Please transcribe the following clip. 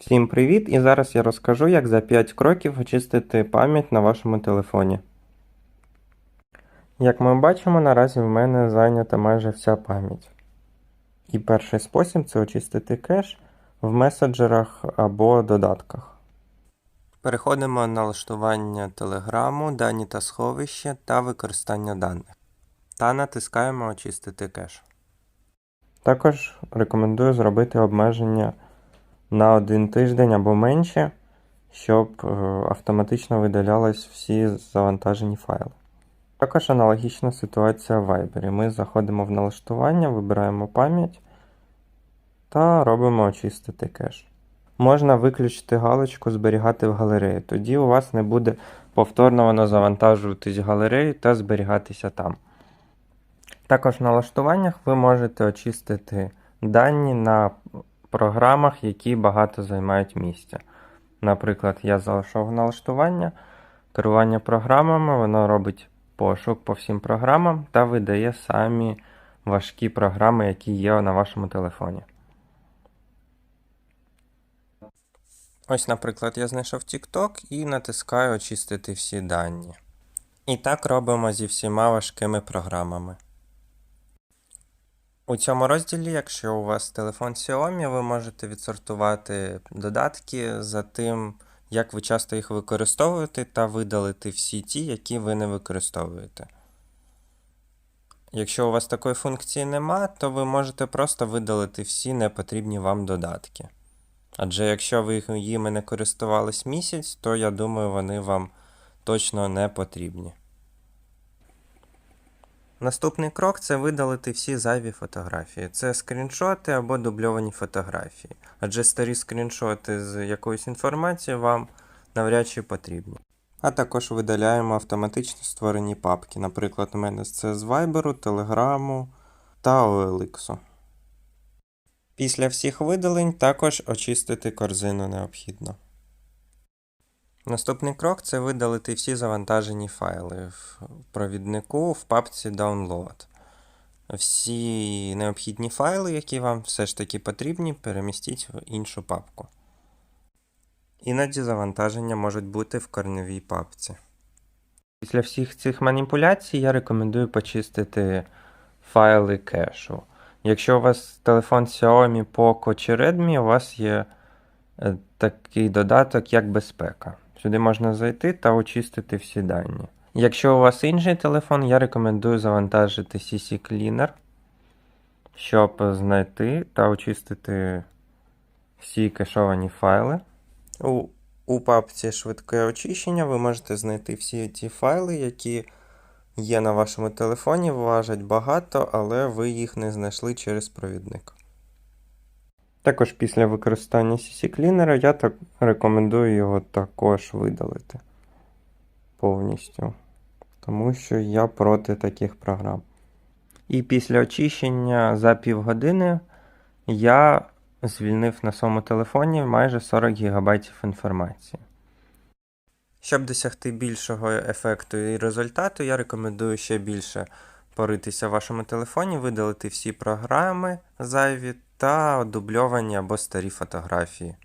Всім привіт! І зараз я розкажу, як за 5 кроків очистити пам'ять на вашому телефоні. Як ми бачимо, наразі в мене зайнята майже вся пам'ять. І перший спосіб це очистити кеш в меседжерах або додатках. Переходимо на налаштування телеграму, дані та сховище та використання даних. Та натискаємо Очистити кеш. Також рекомендую зробити обмеження на один тиждень або менше, щоб е, автоматично видалялись всі завантажені файли. Також аналогічна ситуація в Viber. Ми заходимо в налаштування, вибираємо пам'ять та робимо очистити кеш. Можна виключити галочку Зберігати в галереї. Тоді у вас не буде повторно завантажуватись в галерею та зберігатися там. Також в налаштуваннях ви можете очистити дані на програмах, які багато займають місця. Наприклад, я залишав налаштування, керування програмами, воно робить пошук по всім програмам та видає самі важкі програми, які є на вашому телефоні. Ось, наприклад, я знайшов TikTok і натискаю очистити всі дані. І так робимо зі всіма важкими програмами. У цьому розділі, якщо у вас телефон Xiaomi, ви можете відсортувати додатки за тим, як ви часто їх використовуєте, та видалити всі ті, які ви не використовуєте. Якщо у вас такої функції нема, то ви можете просто видалити всі непотрібні вам додатки. Адже якщо ви їми не користувались місяць, то я думаю, вони вам точно не потрібні. Наступний крок це видалити всі зайві фотографії. Це скріншоти або дубльовані фотографії. Адже старі скріншоти з якоюсь інформацією вам навряд чи потрібні. А також видаляємо автоматично створені папки. Наприклад, у мене це з Viber, Telegram та OLX. Після всіх видалень також очистити корзину необхідно. Наступний крок це видалити всі завантажені файли в провіднику в папці Download. Всі необхідні файли, які вам все ж таки потрібні, перемістіть в іншу папку. Іноді завантаження можуть бути в корневій папці. Після всіх цих маніпуляцій я рекомендую почистити файли кешу. Якщо у вас телефон Xiaomi, Poco чи Redmi, у вас є е, такий додаток, як безпека. Сюди можна зайти та очистити всі дані. Якщо у вас інший телефон, я рекомендую завантажити CC Cleaner, щоб знайти та очистити всі кешовані файли. У, у папці швидке очищення ви можете знайти всі ті файли, які є на вашому телефоні, важать багато, але ви їх не знайшли через провідник. Також після використання CC Cleaner я так рекомендую його також видалити повністю. Тому що я проти таких програм. І після очищення за півгодини я звільнив на своєму телефоні майже 40 ГБ інформації. Щоб досягти більшого ефекту і результату, я рекомендую ще більше поритися в вашому телефоні, видалити всі програми зайві та дубльовані або старі фотографії.